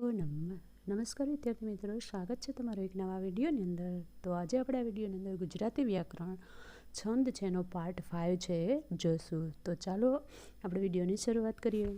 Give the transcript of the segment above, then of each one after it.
તો નમ, નમસ્કાર વિદ્યાર્થી મિત્રો, સ્વાગત છે તમારો એક નવા વિડીયોની અંદર. તો આજે આપણે આ વિડીયોની અંદર ગુજરાતી વ્યાકરણ છંદ છે એનો પાર્ટ ફાઇવ છે જોશું. તો ચાલો આપણે વિડીયોની શરૂઆત કરીએ.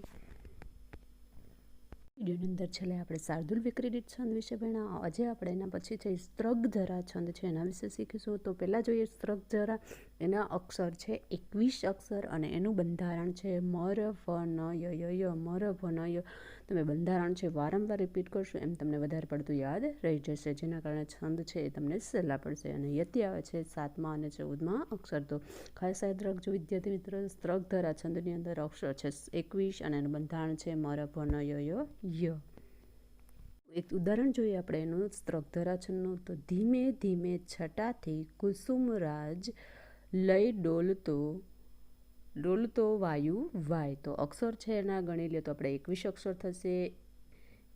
વિડીયોની અંદર છેલ્લે આપણે શાર્દુલ વિક્રેડિત છંદ વિશે ભણ્યા. આજે આપણે એના પછી છે સ્ત્રગધરા છંદ છે, એના વિશે શીખીશું. તો પહેલાં જોઈએ સ્ત્રગધરા એના અક્ષર છે એકવીસ અક્ષર અને એનું બંધારણ છે મર, ફ, ન, ય ય ય, મર, ફ, ન, ય. તમે બંધારણ છે વારંવાર રિપીટ કરશો, એમ તમને વધારે પડતું યાદ રહી જશે. જેના કારણે છંદ છે એ તમને સહેલા પડશે અને યતિ આવે છે સાતમા અને ચૌદમાં અક્ષર. તો ખાસ યાદ રાખજો વિદ્યાર્થી મિત્ર સ્ત્રગધરા છંદની અંદર અક્ષર છે એકવીસ અને એનું બંધારણ છે મર, ફ, ન, ય એક ઉદાહરણ જોઈએ આપણે એનું સ્ત્રગધરા છંદનું. તો ધીમે ધીમે છટાથી કુસુમરાજ લઈ ડોલતો ડોલતો વાયુ વાય તો અક્ષર છે એના ગણી લે તો આપણે એકવીસ અક્ષર થશે.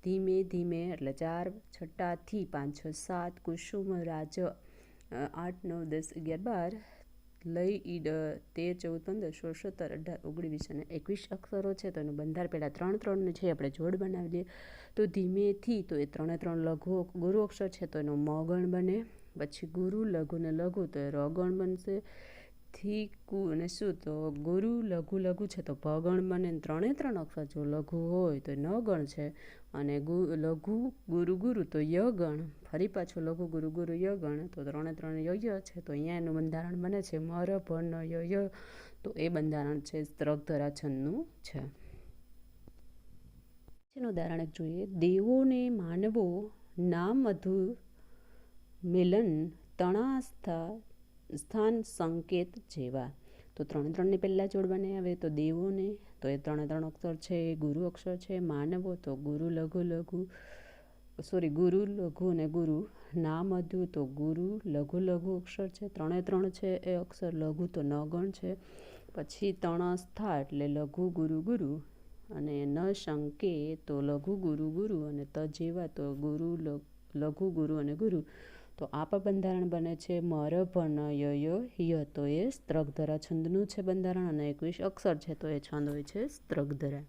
ધીમે ધીમે એટલે ચાર છઠ્ઠાથી પાંચ છ સાત કુસુમ રાજ આઠ નવ દસ અગિયાર બાર લઈ ઈડ, તેર ચૌદ પંદર સોળ સત્તર અઢાર ઓગણીસ અને એકવીસ અક્ષરો છે તો એનું બંધાર પહેલાં ત્રણ ત્રણ છે આપણે જોડ બનાવી લઈએ તો ધીમેથી તો એ ત્રણે ત્રણ લઘુ ગુરુ અક્ષર છે તો એનો મગણ બને. પછી ગુરુ લઘુ ને લઘુ તો રગણ બનશે. થી કુ અને શું તો ગુરુ લઘુ લઘુ છે તો ભગણ બને ત્રણે ત્રણ અક્ષર જો લઘુ હોય તો ન ગણ છે. અને ગુ લઘુ ગુરુ ગુરુ તો ય ગણ ફરી પાછું લઘુ ગુરુ ગુરુ ય ગણ તો ત્રણે ત્રણ ય છે તો અહીંયા એનું બંધારણ બને છે મર ભણ ય તો એ બંધારણ છે સ્ત્રગધરાછંદનું છે. જેનું ઉદાહરણ જોઈએ. દેવોને માનવો નામ મધુ મિલન તણાસ્થા સ્થાન સંકેત જેવા. તો ત્રણે ત્રણને પહેલાં જોડવાને આવે તો દેવોને, તો એ ત્રણે ત્રણ અક્ષર છે એ ગુરુ અક્ષર છે, માનવો, તો ગુરુ લઘુ લઘુ સોરી ગુરુ લઘુ અને ગુરુ ના મધુ તો ગુરુ લઘુ લઘુ અક્ષર છે, ત્રણે ત્રણ છે એ અક્ષર, લઘુ તો ન ગણ છે. પછી તણસ્થા એટલે લઘુ ગુરુ ગુરુ અને ન શંકે તો લઘુ ગુરુ ગુરુ અને ત જેવા તો ગુરુ લઘુ ગુરુ અને ગુરુ. તો આ બંધારણ બને છે. મર, ભણ, ય ય ય, તો એ સ્ત્રગધરા છંદનું છે બંધારણ અને એકવીસ અક્ષર છે તો એ છંદ હોય છે સ્ત્રગધરા.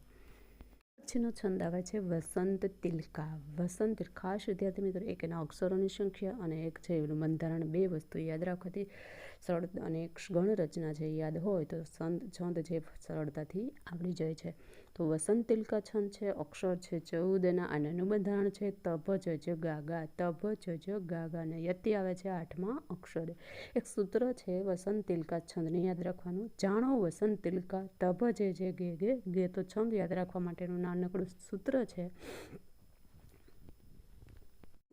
પછીનો છંદ આવે છે વસંત તિલકા. વસંત ખાસ વિદ્યાર્થી મિત્રો, એક એના અક્ષરોની સંખ્યા અને એક છે બંધારણ બે વસ્તુ યાદ રાખવાથી સરળ અને એક ગણ રચના છે યાદ હોય તો સંત છંદ જે સરળતાથી આવડી જાય છે. તો વસંત તિલકા છંદ છે, અક્ષર છે, ચૌદ એના અને અનુબંધારણ છે, તભ જજ જ ગા ગા તભ જજ ગાગા ને યતિ આવે છે આઠમા અક્ષરે. એક સૂત્ર છે વસંત તિલકા છંદને યાદ રાખવાનું. જાણો વસંત તિલકા, તભ જે જે, ગે ગે ગે, તો છંદ યાદ રાખવા માટેનું નાનકડું સૂત્ર છે.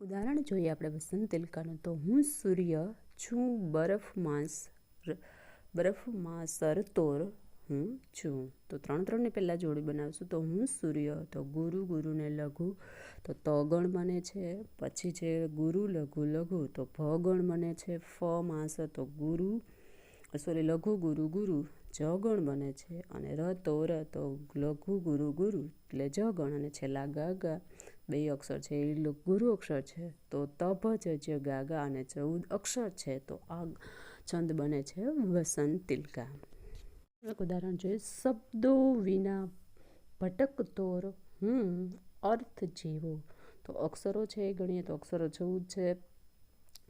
ઉદાહરણ જોઈએ આપણે વસંત તિલકાનું. તો હું સૂર્ય છું બરફમાં બરફમાં સરતોર હું છું. તો ત્રણ ત્રણને પહેલાં જોડી બનાવશું. તો હું સૂર્ય, તો ગુરુ, ગુરુને લઘુ, તો તગણ બને છે. પછી છે ગુરુ, લઘુ લઘુ, તો ભગણ બને છે. ફ, માસ, તો ગુરુ, સોરી, લઘુ, ગુરુ ગુરુ, જગણ બને છે. અને ર, તો ર, તો લઘુ, ગુરુ ગુરુ, એટલે જગણ. અને છેલ્લા ગા ગા બે અક્ષર છે. એ ગુરુ અક્ષર છે. તો તભ જ જ ગા ગા અને ચૌદ અક્ષર છે. તો આ છંદ બને છે વસંત તિલકા. એક ઉદાહરણ જોઈએ શબ્દો વિના ભટકતોર હું અર્થ જેવો. તો અક્ષરો છે ગણીએ તો અક્ષરો જેવું જ છે.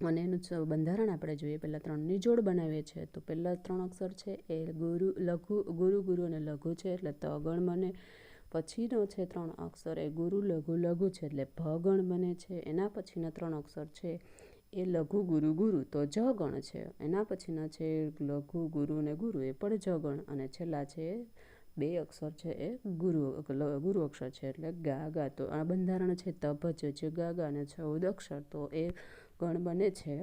અને એનું બંધારણ આપણે જોઈએ, પહેલાં ત્રણ નિજોડ બનાવીએ છીએ. તો પહેલાં ત્રણ અક્ષર છે, એ ગુરુ, લઘુ, ગુરુ ગુરુ અને લઘુ છે, એટલે તગણ બને. પછીનો છે ત્રણ અક્ષર, એ ગુરુ, લઘુ લઘુ છે, એટલે ભગણ બને છે. એના પછીના ત્રણ અક્ષર છે એ લઘુ ગુરુ ગુરુ તો જ ગણ છે. એના પછીના છે લઘુ ગુરુ ને ગુરુ એ પણ જ ગણ અને છેલ્લા છે બે અક્ષર છે એ ગુરુ ગુરુ અક્ષર છે એટલે ગા ગા. તો આ બંધારણ છે તભ જ ગા ગા અને ચૌદ અક્ષર. તો એ ગણ બને છે,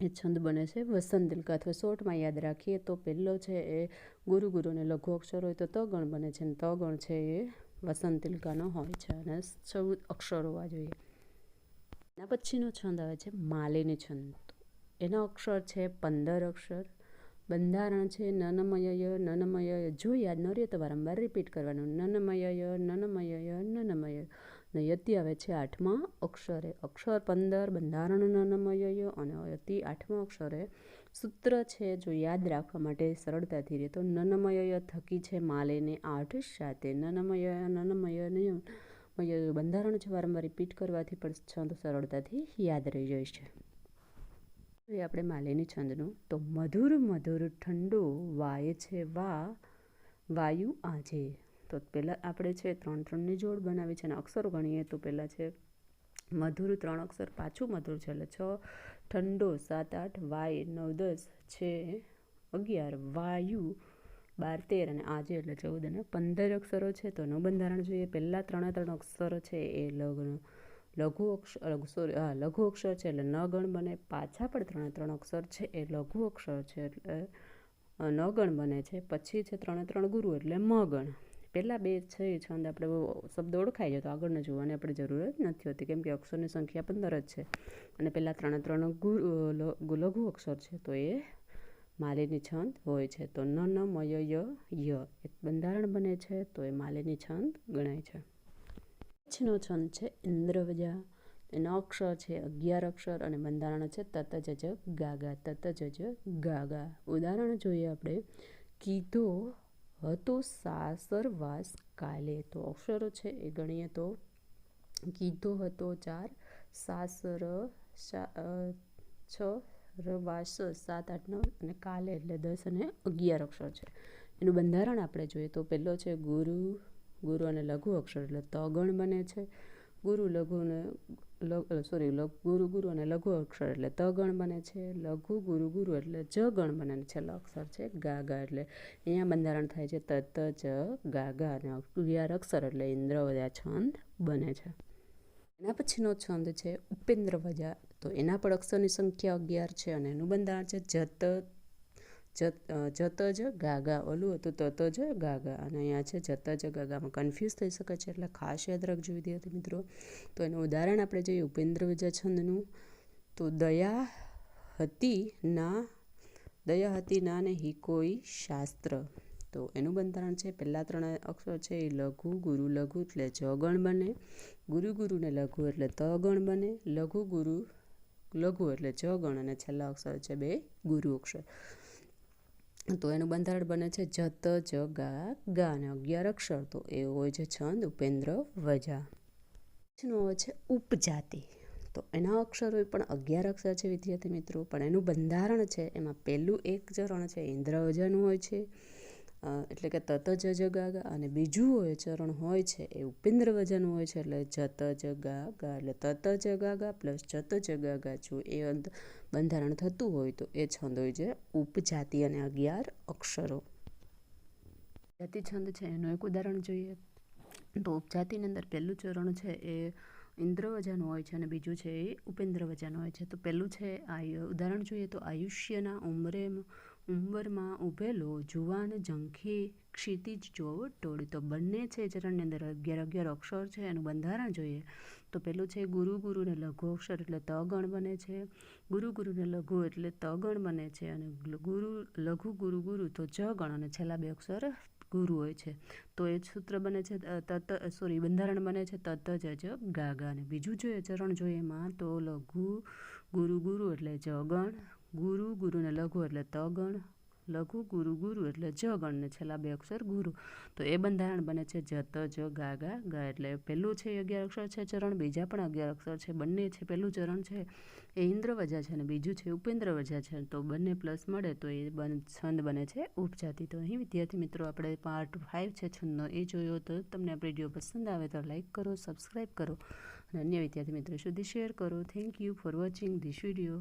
એ છંદ બને છે વસંત દિલકા અથવા શોર્ટમાં યાદ રાખીએ તો પહેલો છે એ ગુરુ ગુરુને લઘુ અક્ષર હોય તો તગણ બને છે. અને ગણ છે એ વસંત તિલકાનો હોય છે. અને ચૌદ અક્ષર હોવા જોઈએ. એના પછીનો છંદ આવે છે માલિની છંદ. એનો અક્ષર છે પંદર અક્ષર. બંધારણ છે નનમય નનમય. જો યાદ ન રહે તો વારંવાર રિપીટ કરવાનું. નનમય નનમય નનમય. ને યતિ આવે છે આઠમા અક્ષરે. અક્ષર પંદર, બંધારણ નનમય અને યતિ આઠમા અક્ષરે. સૂત્ર છે જો યાદ રાખવા માટે સરળતાથી રહે તો નનમય થકી છે માલેને આઠ સાથે. નનમય નનમય મય- બંધારણ છે વારંવાર રિપીટ કરવાથી પણ છંદ સરળતાથી યાદ રહી જાય છે. આપણે માલેની છંદનું તો મધુર મધુર ઠંડો વાય છે વા, વાયુ આજે. તો પહેલાં આપણે છે ત્રણ ત્રણની જોડ બનાવી છે અને અક્ષરો ગણીએ તો પહેલાં છે મધુર ત્રણ અક્ષર, પાછું મધુર છે એટલે છ, ઠંડો સાત આઠ, વાય નવ દસ, છે અગિયાર, વાયુ બાર તેર અને આજે એટલે ચૌદ અને પંદર અક્ષરો છે, તો એનું બંધારણ જોઈએ. પહેલાં ત્રણે ત્રણ અક્ષરો છે, એ લગ્ન, લઘુ અક્ષર સોરી, હા, લઘુ અક્ષર છે એટલે ન ગણ બને. પાછા પણ ત્રણે ત્રણ અક્ષર છે, એ લઘુ અક્ષર છે એટલે ન ગણ બને છે. પછી છે ત્રણે ત્રણ ગુરુ એટલે મ ગણ પહેલાં બે છે, એ છંદ આપણે શબ્દ ઓળખાઈ જાય તો આગળને જોવાની આપણે જરૂર જ નથી હોતી, કેમ કે અક્ષરની સંખ્યા પંદર જ છે. અને પહેલાં ત્રણે ત્રણ ગુરુ લઘુ અક્ષર છે, તો એ માલેની છંદ હોય છે. તો ન ન મય ય ય એક બંધારણ બને છે, તો એ માલેની છંદ ગણાય છે. પછીનો છંદ છે, ઇન્દ્રવજા. એનો અક્ષર છે, અગિયાર અક્ષર અને બંધારણ છે, તત જજ ગાગા. તત જજ ગાગા. ઉદાહરણ જોઈએ આપણે. કીધો હતો સાસરવાસ કાલે. તો અક્ષરો છે, એ ગણીએ તો. કીધો હતો ચાર, સાસર છ રવાસ સાત, આઠ, નવ અને કાલે એટલે દસ અને અગિયાર અક્ષર છે. એનું બંધારણ આપણે જોઈએ તો પહેલો છે ગુરુ ગુરુ અને લઘુ અક્ષર એટલે તગણ બને છે. ગુરુ, લઘુ અને સોરી ગુરુ ગુરુ અને લઘુ અક્ષર એટલે તગણ બને છે. લઘુ, ગુરુ ગુરુ એટલે જ ગણ બને છે. છેલ્લો અક્ષર છે ગા ગા એટલે અહીંયા બંધારણ થાય છે તત જ ગા ગા અને અગિયાર અક્ષર એટલે ઇન્દ્રવદા છંદ બને છે. એના પછીનો છંદ છે ઉપેન્દ્ર વજા તો એના પણ અક્ષરની સંખ્યા અગિયાર છે અને એનું બંધારણ છે જત જત જ, ગાગા ઓલું હતું તત જ, ગાગા. અને અહીંયા છે જત જ, ગાગામાં કન્ફ્યુઝ થઈ શકે છે એટલે ખાસ યાદ રાખજો વિદ્યાર્થી મિત્રો. તો એનું ઉદાહરણ આપણે જોઈએ ઉપેન્દ્ર વિજય છંદનું તો દયા હતી ના, દયા હતી ના ને હી કોઈ શાસ્ત્ર. તો એનું બંધારણ છે પહેલાં ત્રણ અક્ષર છે એ લઘુ, ગુરુ, લઘુ એટલે જગણ બને. ગુરુ, ગુરુને લઘુ એટલે તગણ બને. લઘુ, ગુરુ લઘુ એટલે જ ગણ અને છેલ્લા અક્ષર છે બે ગુરુ અક્ષર. તો એનું બંધારણ બને છે જત, જ, ગા અને અગિયાર અક્ષર. તો એ હોય છે છંદ, ઉપેન્દ્ર, વજા. હોય છે ઉપજાતિ. તો એના અક્ષરો પણ અગિયાર અક્ષર છે વિદ્યાર્થી મિત્રો, પણ એનું બંધારણ છે. એમાં પહેલું એક ચરણ છે ઇન્દ્રવજાનું હોય છે. એટલે કે તત જ જગાગા અને બીજું હોય ચરણ હોય છે એ ઉપેન્દ્ર વજન હોય છે એટલે જત જગા ગા એટલે તત જગાગા પ્લસ જત જગાગા જો એ બંધારણ થતું હોય તો એ છંદ હોય છે ઉપજાતિ અને અગિયાર અક્ષરો. જાતિ છંદ છે એનું એક ઉદાહરણ જોઈએ. તો ઉપજાતિની અંદર પહેલું ચરણ છે એ ઇન્દ્રવજન હોય છે અને બીજું છે એ ઉપેન્દ્રવજન હોય છે. તો પહેલું છે આ ઉદાહરણ જોઈએ તો આયુષ્યના ઉંમરે ઉંમરમાં ઊભેલો જુવાન ઝંખી ક્ષિતિજ જોવ ટોળી તો બંને છે, ચરણની અંદર અગિયાર અગિયાર અક્ષર છે, એનું બંધારણ જોઈએ. તો પેલું છે ગુરુ ગુરુને લઘુ અક્ષર એટલે તગણ બને છે. ગુરુ ગુરુને લઘુ એટલે તગણ બને છે અને ગુરુ, લઘુ ગુરુ ગુરુ તો જગણ અને છેલ્લા બે અક્ષર ગુરુ હોય છે. તો એ સૂત્ર બને છે તત, સોરી બંધારણ બને છે, તત, જ જ, ગાગા અને બીજું જોઈએ, ચરણ જોઈએ એમાં તો લઘુ ગુરુ ગુરુ એટલે જગણ ગુરુ ગુરુને લઘુ એટલે તગણ, લઘુ ગુરુ ગુરુ એટલે જગણ ને છેલ્લા બે અક્ષર ગુરુ. તો એ બંધારણ બને છે જત જ, ગા ગા ગા એટલે પહેલું છે અગિયાર અક્ષર છે ચરણ, બીજા પણ અગિયાર અક્ષર છે, બંને છે પહેલું ચરણ છે. એ ઇન્દ્રવજા છે અને બીજું છે ઉપેન્દ્ર વજા છે. તો બંને પ્લસ મળે તો એ બન, છંદ બને છે ઉપજાતિ. તો અહીં વિદ્યાર્થી મિત્રો આપણે પાર્ટ ફાઇવ છે છંદનો એ જોયો તો તમને આ વીડિયો પસંદ આવે તો લાઇક કરો સબસ્ક્રાઈબ કરો. અને અન્ય વિદ્યાર્થી મિત્રો સુધી શેર કરો. Thank you for watching this video